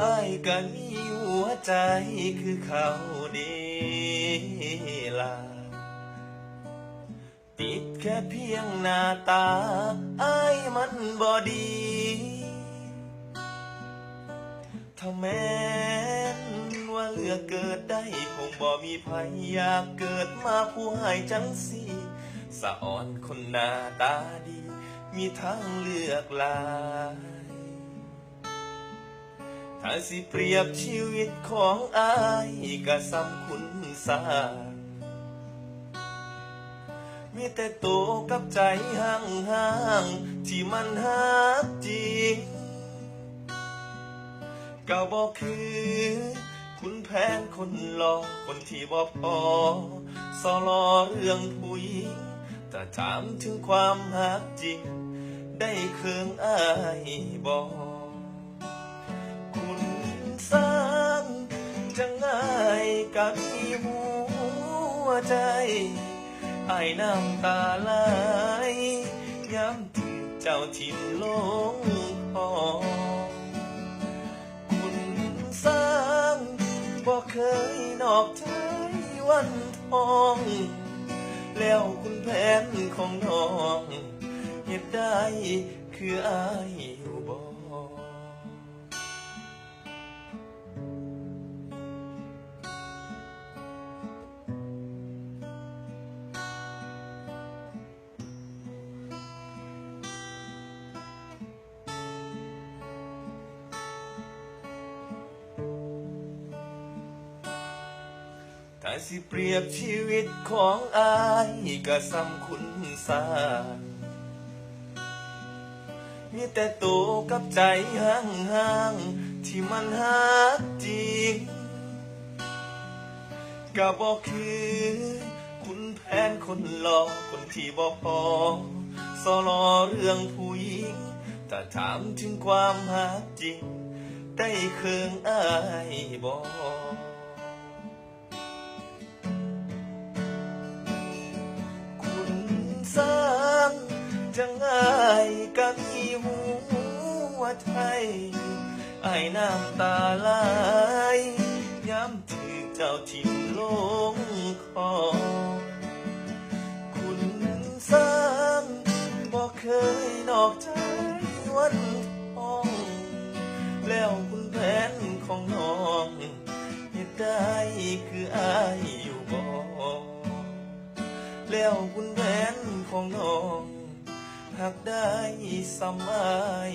ไอ้ายก็มีหัวใจคือเขาเดีลา ค่เพียงหน้าตาไอ้ายมันบ่ดีถ้าแม้นว่าเลือกเกิดได้คงบ่มีภัยอยากเกิดมาผู้ให้จังสีสะอ่อนคนหน้าตาดี มีทางเลือกหลายถ้าสิเปรียบชีวิตของอายก็ซ้ำคุณสาง มีแต่โตกับใจห่างห่างๆที่มันหักจริงก็บอกคือคุณแผนคนหลอกคนที่บอกพอสอลอเรื่องผู้หญิงแต่ถามถึงความหักจริง ได้เคืองอายบอก คุณสร้างจะง่ายกับที่หัวใจ ไอ้น้ำตาไหลย้ำถึงเจ้าทิ่มลงคอคุณสร้างบอกเคยนอกใจวันทอง แล้วคุณแผนของน้อง เหตุได้คืออาย ถ้าสิเปรียบชีวิตของอายก็ซ้ำคุณสามีแต่ตัวกับใจห่างห่างๆที่มันหักจริงก็บอกคือคุณแผนคนหลอกคนที่บอกพอสอลอเรื่องผู้หญิงแต่ถามถึงความหักจริง ได้เคืองอายบอก จะง่ายกับผีหัวใจไอ้น้ำตาไหลย้ำถือเจ้าทิ่มลงคอ คุณสร้างบอกเคยนอกใจวันทอง แล้วคุณแผนของน้องเหตุได้คืออายอยู่บ่แล้วคุณแผนของน้อง หากได้สมัย